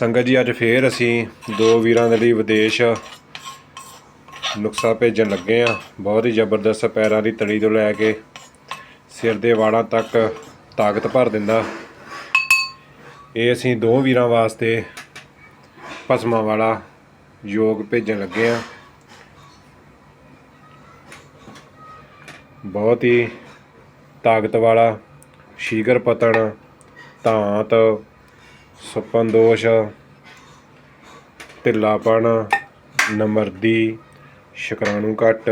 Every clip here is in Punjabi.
ਸੰਗਤ ਜੀ, ਅੱਜ ਫੇਰ ਅਸੀਂ ਦੋ ਵੀਰਾਂ ਦੇ ਲਈ ਵਿਦੇਸ਼ ਨੁਕਸਾ ਭੇਜਣ ਲੱਗੇ ਆ ਬਹੁਤ ਹੀ ਜ਼ਬਰਦਸਤ ਪੈਰਾਂ ਦੀ ਤੜੀ ਤੋਂ ਲੈ ਕੇ ਸਿਰ ਦੇ ਵਾੜਾਂ ਤੱਕ ਤਾਕਤ ਭਰ ਦਿੰਦਾ। ਇਹ ਅਸੀਂ ਦੋ ਵੀਰਾਂ ਵਾਸਤੇ ਭਸਮਾਂ ਵਾਲਾ ਯੋਗ ਭੇਜਣ ਲੱਗੇ ਆ ਬਹੁਤ ਹੀ ਤਾਕਤ ਵਾਲਾ ਸ਼ੀਗਰ ਪਤਣ ਧਾਤ ਸੁਪਨ ਦੋਸ਼ ਢਿੱਲਾਪਣ ਨਮਰਦੀ ਸ਼ੁਕਰਾਣੂ ਘੱਟ।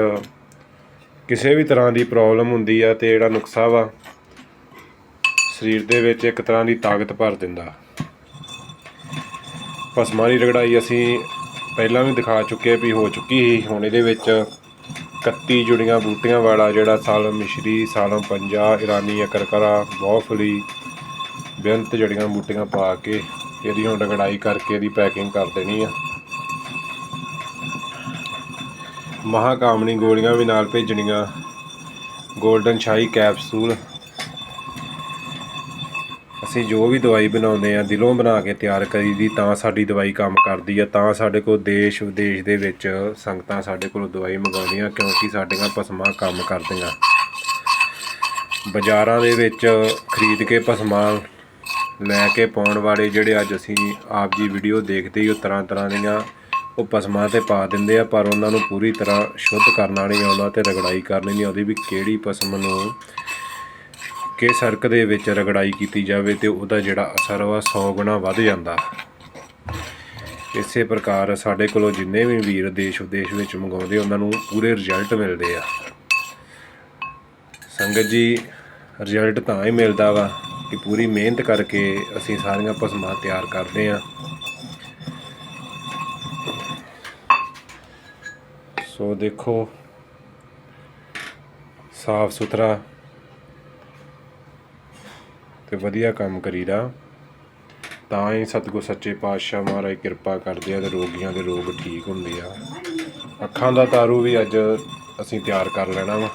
ਕਿਸੇ ਵੀ ਤਰ੍ਹਾਂ ਦੀ ਪ੍ਰੋਬਲਮ ਹੁੰਦੀ ਆ ਤੇ ਜਿਹੜਾ ਨੁਕਸਾ ਵਾ, ਸਰੀਰ ਦੇ ਵਿੱਚ ਇੱਕ ਤਰ੍ਹਾਂ ਦੀ ਤਾਕਤ ਭਰ ਦਿੰਦਾ। ਪਸਮਾਂ ਦੀ ਰਗੜਾਈ ਅਸੀਂ ਪਹਿਲਾਂ ਵੀ ਦਿਖਾ ਚੁੱਕੇ ਵੀ ਹੋ ਚੁੱਕੀ ਸੀ। ਹੁਣ ਇਹਦੇ ਵਿੱਚ 31 ਜੁੜੀਆਂ ਬੂਟੀਆਂ ਵਾਲਾ ਜਿਹੜਾ ਸਾਲਮ ਮਿਸ਼ਰੀ ਸਾਲਮ ਪੰਜਾ ਇਰਾਨੀ ਅਕਰਕਰਾ ਬਹੁਫਲੀ ਬੇਅੰਤ ਜੜੀਆਂ ਬੂਟੀਆਂ ਪਾ ਕੇ ਇਹਦੀ ਹੁਣ ਰਗੜਾਈ ਕਰਕੇ ਇਹਦੀ ਪੈਕਿੰਗ ਕਰ ਦੇਣੀ ਆ। ਮਹਾਕਾਮਣੀ ਗੋਲੀਆਂ ਵੀ ਨਾਲ ਭੇਜਣੀਆਂ। 골ਡਨ ਸ਼ਾਹੀ ਕੈਪਸੂਲ ਅਸੀਂ ਜੋ ਵੀ ਦਵਾਈ ਬਣਾਉਂਦੇ ਆ, ਦਿਲੋਂ ਬਣਾ ਕੇ ਤਿਆਰ ਕਰੀ ਦੀ ਤਾਂ ਸਾਡੀ ਦਵਾਈ ਕੰਮ ਕਰਦੀ ਆ। ਤਾਂ ਸਾਡੇ ਕੋਲ ਦੇਸ਼ ਵਿਦੇਸ਼ ਦੇ ਵਿੱਚ ਸੰਗਤਾਂ ਸਾਡੇ ਕੋਲ ਦਵਾਈ ਮੰਗਾਉਂਦੀਆਂ, ਕਿਉਂਕਿ ਸਾਡੀਆਂ ਪਸਮਾਂ ਕੰਮ ਕਰਦੀਆਂ। ਬਾਜ਼ਾਰਾਂ ਦੇ ਵਿੱਚ ਖਰੀਦ ਕੇ ਪਸਮਾਂ ਲੈ ਕੇ ਪਾਉਣ ਵਾਲੇ ਜਿਹੜੇ ਅੱਜ ਅਸੀਂ ਆਪ ਜੀ ਵੀਡੀਓ ਦੇਖਦੇ ਹੀ ਉਹ ਤਰ੍ਹਾਂ ਤਰ੍ਹਾਂ ਦੀਆਂ ਉਹ ਪਸਮਾਂ ਤੇ ਪਾ ਦਿੰਦੇ ਆ, ਪਰ ਉਹਨਾਂ ਨੂੰ ਪੂਰੀ ਤਰ੍ਹਾਂ ਸ਼ੁੱਧ ਕਰਨਾ ਨਹੀਂ ਆਉਂਦਾ ਤੇ ਰਗੜਾਈ ਕਰਨੀ ਨਹੀਂ ਆਉਂਦੀ ਵੀ ਕਿਹੜੀ ਪਸਮ ਨੂੰ ਕਿ ਸਰਕ ਦੇ ਵਿੱਚ ਰਗੜਾਈ ਕੀਤੀ ਜਾਵੇ ਤੇ ਉਹਦਾ ਜਿਹੜਾ ਅਸਰ ਵਾ 100 ਗੁਣਾ ਵੱਧ ਜਾਂਦਾ। ਇਸੇ ਪ੍ਰਕਾਰ ਸਾਡੇ ਕੋਲੋਂ ਜਿੰਨੇ ਵੀ ਵੀਰ ਦੇਸ਼ ਵਿਦੇਸ਼ ਵਿੱਚ ਮੰਗਾਉਂਦੇ ਉਹਨਾਂ ਨੂੰ ਪੂਰੇ ਰਿਜ਼ਲਟ ਮਿਲਦੇ ਆ। ਸੰਗਤ ਜੀ ਰਿਜ਼ਲਟ ਤਾਂ ਹੀ ਮਿਲਦਾ ਵਾ। ਕਿ ਪੂਰੀ ਮਿਹਨਤ ਕਰਕੇ ਅਸੀਂ ਸਾਰੀਆਂ ਭਸਮਾਂ ਤਿਆਰ ਕਰਦੇ ਆ ਸੋ ਦੇਖੋ, ਸਾਫ਼ ਸੁਥਰਾ ਤੇ ਵਧੀਆ ਕੰਮ ਕਰੀਦਾ। ਤਾਂ ਹੀ ਸਤਿਗੁਰ ਸੱਚੇ ਪਾਤਸ਼ਾਹ ਮਹਾਰਾਜ ਕਿਰਪਾ ਕਰਦੇ ਆ ਤੇ ਰੋਗੀਆਂ ਦੇ ਰੋਗ ਠੀਕ ਹੁੰਦੇ ਆ। ਅੱਖਾਂ ਦਾ ਤਾਰੂ ਵੀ ਅੱਜ ਅਸੀਂ ਤਿਆਰ ਕਰ ਲੈਣਾ ਵਾ।